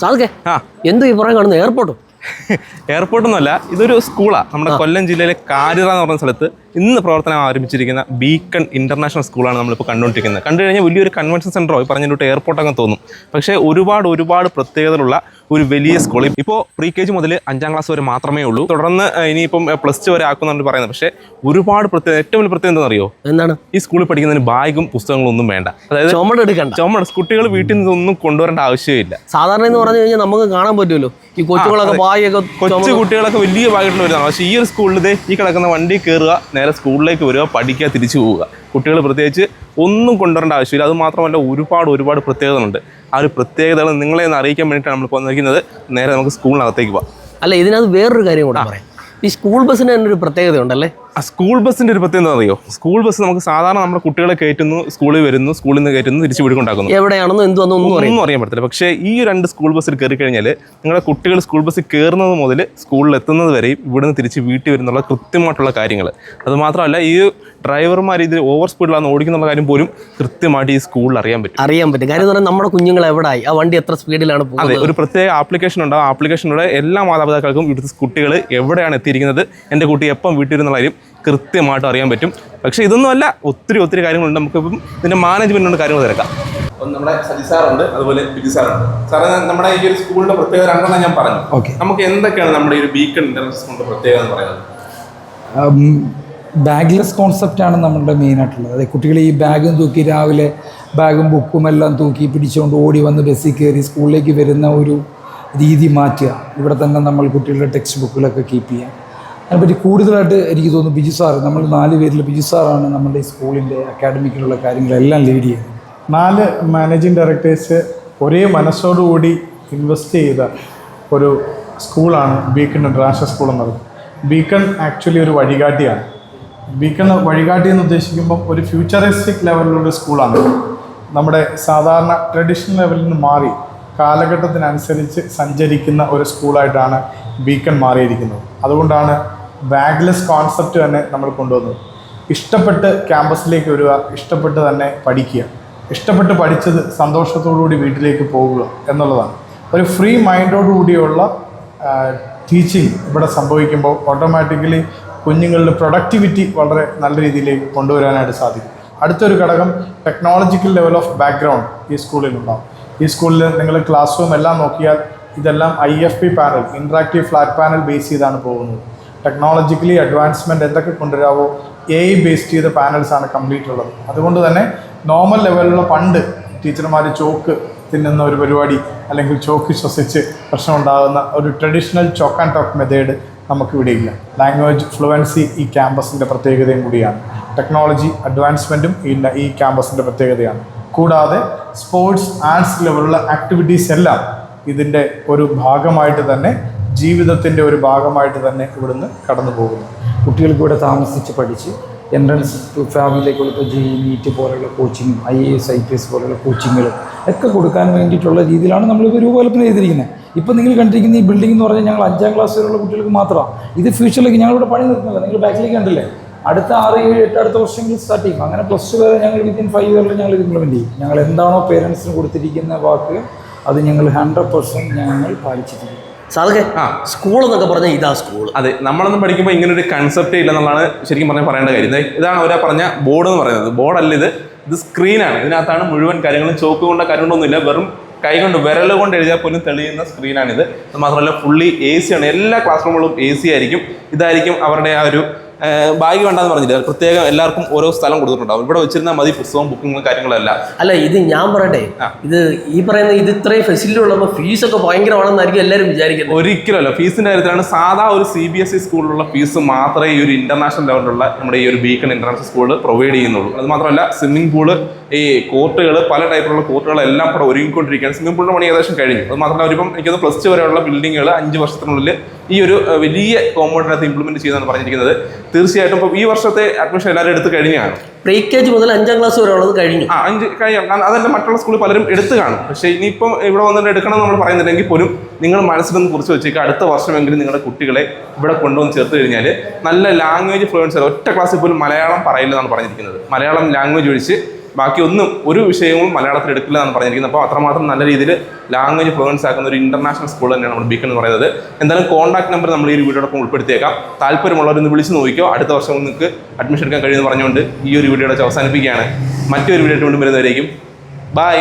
സാധക്കെ ആ. എന്തു ഈ പുറകെ കാണുന്ന എയർപോർട്ട് എയർപോർട്ടൊന്നുമല്ല ഇതൊരു സ്കൂളാണ് നമ്മുടെ കൊല്ലം ജില്ലയിലെ കാരിറ എന്ന് പറഞ്ഞ സ്ഥലത്ത് ഇന്ന് പ്രവർത്തനം ആരംഭിച്ചിരിക്കുന്ന ബീക്കൺ ഇന്റർനാഷണൽ സ്കൂളാണ് നമ്മളിപ്പോൾ കണ്ടുകൊണ്ടിരിക്കുന്നത്. കണ്ടു കഴിഞ്ഞാൽ വലിയൊരു കൺവെൻഷൻ സെന്ററോ ഈ പറഞ്ഞിട്ട് എയർപോർട്ടൊക്കെ തോന്നും. പക്ഷേ ഒരുപാട് ഒരുപാട് പ്രത്യേകതകളുള്ള ഒരു വലിയ സ്കൂളിൽ ഇപ്പോൾ പ്രീ കെ ജി മുതൽ അഞ്ചാം ക്ലാസ് വരെ മാത്രമേ ഉള്ളൂ. തുടർന്ന് ഇനിയിപ്പം പ്ലസ് ടു വരെ ആക്കുന്നുണ്ട് പറയുന്നത്. പക്ഷേ ഒരുപാട് പ്രത്യേകത ഏറ്റവും വലിയ പ്രത്യേകത എന്താണെന്നറിയോ? എന്താണ്? ഈ സ്കൂളിൽ പഠിക്കുന്നതിന് ബാഗും പുസ്തകങ്ങളും ഒന്നും വേണ്ട. അതായത് ചുമട് എടുക്കണ്ട. ചുമട് കുട്ടികൾ വീട്ടിൽ നിന്നൊന്നും കൊണ്ടുവരേണ്ട ആവശ്യമില്ല. സാധാരണ എന്ന് പറഞ്ഞു കഴിഞ്ഞാൽ നമുക്ക് കാണാൻ പറ്റുമല്ലോ. ഈ കൊച്ചുകളൊക്കെ ബാഗൊക്കെ കൊച്ചു കുട്ടികളൊക്കെ വലിയ ഭാഗമായിട്ടുള്ള വരുന്നതാണ് പക്ഷേ ഈ ഒരു സ്കൂളിൽ ഈ കിടക്കുന്ന വണ്ടി കയറുക നേരെ സ്കൂളിലേക്ക് വരിക പഠിക്കുക തിരിച്ചു പോവുക. കുട്ടികൾ പ്രത്യേകിച്ച് ഒന്നും കൊണ്ടുവരേണ്ട ആവശ്യമില്ല. അത് മാത്രമല്ല ഒരുപാട് ഒരുപാട് പ്രത്യേകതകളുണ്ട്. ആ ഒരു പ്രത്യേകതകൾ നിങ്ങളെ ഒന്ന് അറിയിക്കാൻ വേണ്ടിയിട്ടാണ് നമ്മൾ വന്നിരിക്കുന്നത്. നേരെ നമുക്ക് സ്കൂളിനകത്തേക്ക് പോകാം അല്ല ഇതിനകത്ത് വേറൊരു കാര്യം കൂടെ പറയാം. ഈ സ്കൂൾ ബസ്സിന് തന്നെ ഒരു പ്രത്യേകത ഉണ്ടല്ലേ ആ സ്കൂൾ ബസ്സിന്റെ ഒരു പ്രത്യേകത അറിയോ സ്കൂൾ ബസ് നമുക്ക് സാധാരണ നമ്മുടെ കുട്ടികളെ കയറ്റുന്നു സ്കൂളിൽ വരുന്നു സ്കൂളിൽ നിന്ന് കയറ്റുന്നു തിരിച്ച് വീടുകൊണ്ടാക്കുന്നു എവിടെയാണെന്ന് എന്തുവന്നോ ഒന്നും ഒന്നും അറിയാൻ പറ്റത്തില്ല. പക്ഷേ ഈ രണ്ട് സ്കൂൾ ബസ്സിൽ കയറി കഴിഞ്ഞാൽ നിങ്ങളുടെ കുട്ടികൾ സ്കൂൾ ബസ്സിൽ കയറുന്നത് മുതൽ സ്കൂളിൽ എത്തുന്നത് വരെയും ഇവിടുന്ന് തിരിച്ച് വീട്ടിൽ വരുന്നുള്ള കൃത്യമായിട്ടുള്ള കാര്യങ്ങൾ. അതുമാത്രമല്ല ഈ ഡ്രൈവർമാർ ഇത് ഓവർ സ്പീഡിലാണ് ഓടിക്കുന്നുള്ള കാര്യം പോലും കൃത്യമായിട്ട് ഈ സ്കൂളിൽ അറിയാൻ പറ്റും. അറിയാൻ പറ്റും. കാര്യം പറഞ്ഞാൽ നമ്മുടെ കുഞ്ഞുങ്ങൾ എവിടെയായി ആ വണ്ടി എത്ര സ്പീഡിലാണ് അതെ പോകുന്നത് ഒരു പ്രത്യേക ആപ്ലിക്കേഷൻ ഉണ്ട്. ആ ആപ്ലിക്കേഷനിലൂടെ എല്ലാ മാതാപിതാക്കൾക്കും ഇവിടുത്തെ കുട്ടികൾ എവിടെയാണ് എത്തിയിരിക്കുന്നത്? എന്റെ കുട്ടി എപ്പം വീട്ടിൽ വരുന്നുള്ള കാര്യം കൃത്യമായിട്ട് അറിയാൻ പറ്റും. പക്ഷേ ഇതൊന്നുമല്ല ഒത്തിരി ഒത്തിരി കാര്യങ്ങളുണ്ട്. നമുക്കിപ്പം ഇതിന്റെ മാനേജ്മെന്റിനോട് കാര്യങ്ങൾ തിരക്കാം. നമ്മുടെ സജി സാറുണ്ട് അതുപോലെ ബിജു സാറുണ്ട്. സാറേ നമ്മുടെ ഈ ഒരു സ്കൂളിന്റെ പ്രത്യേകത രണ്ടെണ്ണം ഞാൻ പറഞ്ഞു. ഓക്കെ. നമുക്ക് എന്തൊക്കെയാണ് നമ്മുടെ ഈ ഒരു ബീക്കൺ ഇന്റർനെറ്റ് സ്കൂളിന്റെ പ്രത്യേകത എന്ന് പറയുന്നത്? ബാഗ്ലെസ് കോൺസെപ്റ്റാണ് നമ്മുടെ മെയിനായിട്ടുള്ളത് അതായത് കുട്ടികൾ ഈ ബാഗും തൂക്കി രാവിലെ ബാഗും ബുക്കും എല്ലാം തൂക്കി പിടിച്ചുകൊണ്ട് ഓടി വന്ന് ബസ്സിൽ കയറി സ്കൂളിലേക്ക് വരുന്ന ഒരു രീതി മാറ്റുക. ഇവിടെ തന്നെ നമ്മൾ കുട്ടികളുടെ ടെക്സ്റ്റ് ബുക്കുകളൊക്കെ കീപ്പ് ചെയ്യുക അതിനെപ്പറ്റി കൂടുതലായിട്ട് എനിക്ക് തോന്നുന്നു ബിജു സാർ നമ്മൾ നാല് പേരിൽ ബിജു സാറാണ് നമ്മുടെ ഈ സ്കൂളിന്റെ അക്കാഡമിക്കിലുള്ള കാര്യങ്ങളെല്ലാം ലീഡ് ചെയ്യുന്നത്. നാല് മാനേജിങ് ഡയറക്ടേഴ്സ് ഒരേ മനസ്സോടുകൂടി ഇൻവെസ്റ്റ് ചെയ്ത ഒരു സ്കൂളാണ് ബീക്കൺ ഇന്റർനാഷണൽ സ്കൂൾ എന്നത്. ബീക്കൺ ആക്ച്വലി ഒരു വഴികാട്ടിയാണ്. ബീക്കൺ വഴികാട്ടി എന്ന് ഉദ്ദേശിക്കുമ്പോൾ ഒരു ഫ്യൂച്ചറിസ്റ്റിക് ലെവലിലുള്ള സ്കൂളാണ്. നമ്മുടെ സാധാരണ ട്രഡീഷണൽ ലെവലിൽ നിന്ന് മാറി കാലഘട്ടത്തിനനുസരിച്ച് സഞ്ചരിക്കുന്ന ഒരു സ്കൂളായിട്ടാണ് ബീക്കൺ മാറിയിരിക്കുന്നത്. അതുകൊണ്ടാണ് ബാഗ്ലെസ് കോൺസെപ്റ്റ് തന്നെ നമ്മൾ കൊണ്ടുവന്നത് ഇഷ്ടപ്പെട്ട് ക്യാമ്പസിലേക്ക് വരിക ഇഷ്ടപ്പെട്ട് തന്നെ പഠിക്കുക. ഇഷ്ടപ്പെട്ട് പഠിച്ചത് സന്തോഷത്തോടുകൂടി വീട്ടിലേക്ക് പോകുക എന്നുള്ളതാണ്. ഒരു ഫ്രീ മൈൻഡോടുകൂടിയുള്ള ടീച്ചിങ് ഇവിടെ സംഭവിക്കുമ്പോൾ ഓട്ടോമാറ്റിക്കലി കുഞ്ഞുങ്ങളുടെ പ്രൊഡക്ടിവിറ്റി വളരെ നല്ല രീതിയിലേക്ക് കൊണ്ടുവരാനായിട്ട് സാധിക്കും. അടുത്തൊരു ഘടകം ടെക്നോളജിക്കൽ ലെവൽ ഓഫ് ബാക്ക്ഗ്രൗണ്ട് ഈ സ്കൂളിൽ സ്കൂളിലുണ്ടാവും ഈ സ്കൂളിൽ നിങ്ങൾ ക്ലാസ് റൂം എല്ലാം നോക്കിയാൽ ഇതെല്ലാം I F P panel interactive flat panel base ചെയ്താണ് പോകുന്നത്. ടെക്നോളജിക്കലി അഡ്വാൻസ്മെന്റ് എന്തൊക്കെ കൊണ്ടുവരാവോ എ ഐ ബേസ്ഡ് ചെയ്ത പാനൽസ് ആണ് കംപ്ലീറ്റ് ഉള്ളത്. അതുകൊണ്ട് തന്നെ നോർമൽ ലെവലിലുള്ള പണ്ട് ടീച്ചർമാർ ചോക്ക് തിന്നുന്ന ഒരു പരിപാടി അല്ലെങ്കിൽ ചോക്ക് ശ്വസിച്ച് പ്രശ്നമുണ്ടാകുന്ന ഒരു traditional chalk and talk method നമുക്കിവിടെ ഇല്ല. ലാംഗ്വേജ് ഫ്ലുവൻസി ഈ ക്യാമ്പസിന്റെ പ്രത്യേകതയും കൂടിയാണ്. ടെക്നോളജി അഡ്വാൻസ്മെന്റും ഇല്ല ഈ ക്യാമ്പസിന്റെ പ്രത്യേകതയാണ്. കൂടാതെ സ്പോർട്സ് ആർട്സ് ലെവലുള്ള ആക്ടിവിറ്റീസ് എല്ലാം ഇതിന്റെ ഒരു ഭാഗമായിട്ട് തന്നെ ജീവിതത്തിന്റെ ഒരു ഭാഗമായിട്ട് തന്നെ ഇവിടുന്ന് കടന്നു പോകുന്നു. കുട്ടികൾക്ക് ഇവിടെ താമസിച്ച് പഠിച്ച് എൻട്രൻസ് ഫാമിലിയിലേക്കുള്ള ഇപ്പോൾ ജി നീറ്റ് പോലെയുള്ള കോച്ചിങ്ങും I A S I P S പോലെയുള്ള കോച്ചിങ്ങുകളും ഒക്കെ കൊടുക്കാൻ വേണ്ടിയിട്ടുള്ള രീതിയിലാണ് നമ്മളിപ്പോൾ രൂപകൽപ്പന ചെയ്തിരിക്കുന്നത്. ഇപ്പോൾ നിങ്ങൾ കണ്ടിരിക്കുന്ന ഈ ബിൽഡിംഗ് എന്ന് പറഞ്ഞാൽ ഞങ്ങൾ അഞ്ചാം ക്ലാസ് വരെയുള്ള കുട്ടികൾക്ക് മാത്രമാണ് ഇത് ഫ്യൂച്ചറിലേക്ക് ഞങ്ങളിവിടെ പണി നിർത്തുന്നില്ല നിങ്ങൾ ബാക്കിലേക്ക് കണ്ടില്ലേ? അടുത്ത ആറ് ഏഴ് എട്ട് അടുത്ത വർഷങ്ങളിൽ സ്റ്റാർട്ട് ചെയ്യും. അങ്ങനെ പ്ലസ് ടു വരെ ഞങ്ങൾ വിത്തിൻ ഫൈവ് ഇയറിൽ ഞങ്ങൾ ഇംപ്ലിമെന്റ് ചെയ്യും. ഞങ്ങൾ എന്താണോ പേരൻസിന് കൊടുത്തിരിക്കുന്ന വാക്ക് അത് ഞങ്ങൾ ഹൺഡ്രഡ് പെർസെന്റ് ഞങ്ങൾ പാലിച്ചിരിക്കും. സാധക്കെ ആ. സ്കൂൾ എന്നൊക്കെ പറഞ്ഞാൽ ഇതാ സ്കൂൾ അതെ നമ്മളൊന്നും പഠിക്കുമ്പോൾ ഇങ്ങനെ ഒരു കൺസെപ്റ്റേ ഇല്ല എന്നുള്ളതാണ് ശരിക്കും പറഞ്ഞാൽ പറയേണ്ട കാര്യം. ഇതാണ് അവരെ പറഞ്ഞ ബോർഡ് എന്ന് പറയുന്നത്. ബോർഡല്ല ഇത്. ഇത് സ്ക്രീനാണ് ഇതിനകത്താണ് മുഴുവൻ കാര്യങ്ങളും ചോക്ക് കൊണ്ട കാര്യങ്ങളൊന്നുമില്ല വെറും കൈ കൊണ്ട് വിരൽ കൊണ്ട് എഴുതിയാൽ പോലും തെളിയുന്ന സ്ക്രീനാണിത് അത് മാത്രമല്ല ഫുള്ളി എ സി ആണ്. എല്ലാ ക്ലാസ് റൂമുകളും എ സി ആയിരിക്കും. ഇതായിരിക്കും അവരുടെ ആ ഒരു ബാഗ് വേണ്ടെന്ന് പറഞ്ഞില്ല? പ്രത്യേകം എല്ലാവർക്കും ഓരോ സ്ഥലം കൊടുത്തിട്ടുണ്ടാവും. ഇവിടെ വെച്ചിരുന്നാൽ മതി പുസ്തകവും ബുക്കിങ്ങും കാര്യങ്ങളല്ല. അല്ല ഇത് ഞാൻ പറയട്ടെ. ഇത് ഈ പറയുന്ന ഇത് ഇത്രയും ഫെസിലിറ്റി ഉള്ളപ്പോൾ ഫീസൊക്കെ ഭയങ്കരമാണെന്നായിരിക്കും എല്ലാവരും വിചാരിക്കുന്നത്. ഒരിക്കലല്ല ഫീസിന്റെ കാര്യത്തിലാണ് സാധാ ഒരു സി ബി എസ് ഇ സ്കൂളിലുള്ള ഫീസ് മാത്രമേ ഈ ഒരു ഇന്റർനാഷണൽ ലെവലിലുള്ള നമ്മുടെ ഈ ഒരു ബീക്കൺ ഇന്റർനാഷണൽ സ്കൂൾ പ്രൊവൈഡ് ചെയ്യുന്നുള്ളൂ. അത് മാത്രമല്ല സ്വിമ്മിംഗ് പൂൾ ഈ കോർട്ടുകൾ പല ടൈപ്പിലുള്ള കോർട്ടുകളെല്ലാം ഇവിടെ ഒരുങ്ങിക്കൊണ്ടിരിക്കുകയാണ്. സ്വിമ്മിംഗ് പൂളിന്റെ പണി ഏകദേശം കഴിഞ്ഞു. അത് മാത്രമല്ല അവരിപ്പം എനിക്കത് പ്ലസ് ടു വരെയുള്ള ബിൽഡിങ്ങുകൾ അഞ്ച് വർഷത്തിനുള്ളിൽ ഈ ഒരു വലിയ കോമ്പൗണ്ടിനകത്ത് ഇംപ്ലിമെന്റ് ചെയ്യുന്നതാണ് പറഞ്ഞിരിക്കുന്നത്. തീർച്ചയായിട്ടും ഇപ്പോൾ ഈ വർഷത്തെ അഡ്മിഷൻ എല്ലാവരും എടുത്ത് കഴിഞ്ഞാണ്. പ്രീ കെ ജി മുതൽ അഞ്ചാം ക്ലാസ് വരെ ഉള്ളത് കഴിഞ്ഞു. ആ അഞ്ച് കഴിയാം കാരണം അതല്ല മറ്റുള്ള സ്കൂളിൽ പലരും എടുത്തു കാണും. പക്ഷേ ഇനിയിപ്പം ഇവിടെ വന്നിട്ട് എടുക്കണം എന്ന് നമ്മൾ പറയുന്നില്ലെങ്കിൽ പോലും നിങ്ങൾ മനസ്സിലൊന്ന് കുറിച്ച് വെച്ചേക്കുക അടുത്ത വർഷമെങ്കിലും നിങ്ങളുടെ കുട്ടികളെ ഇവിടെ കൊണ്ടുവന്ന് ചേർത്ത് കഴിഞ്ഞാൽ നല്ല ലാംഗ്വേജ് ഫ്ലുവൻസ് ഒറ്റ ക്ലാസ്സിൽ പോലും മലയാളം പറയില്ലെന്നാണ് പറഞ്ഞിരിക്കുന്നത്. മലയാളം ലാംഗ്വേജ് ഒഴിച്ച് ബാക്കി ഒന്നും ഒരു വിഷയവും മലയാളത്തിൽ എടുക്കില്ല എന്നാണ് പറഞ്ഞിരിക്കുന്നത്. അപ്പോൾ അത്രമാത്രം നല്ല രീതിയിൽ ലാംഗ്വേജ് ഫ്ലുവൻസ് ആക്കുന്ന ഒരു ഇന്റർനാഷണൽ സ്കൂൾ തന്നെയാണ് നമ്മൾ ബീക്കൺ എന്ന് പറയുന്നത്. എന്തായാലും കോൺടാക്ട് നമ്പർ നമ്മൾ ഈ ഒരു വീഡിയോടൊപ്പം ഉൾപ്പെടുത്തിയേക്കാം. താല്പര്യമുള്ളവരൊന്ന് വിളിച്ച് നോക്കിയോ അടുത്ത വർഷം നിങ്ങൾക്ക് അഡ്മിഷൻ എടുക്കാൻ കഴിയുമെന്ന് പറഞ്ഞുകൊണ്ട് ഈ ഒരു വീഡിയോയുടെ അവസാനിപ്പിക്കുകയാണ്. മറ്റൊരു വീഡിയോ വീണ്ടും വരുന്നവരേക്കും. ബൈ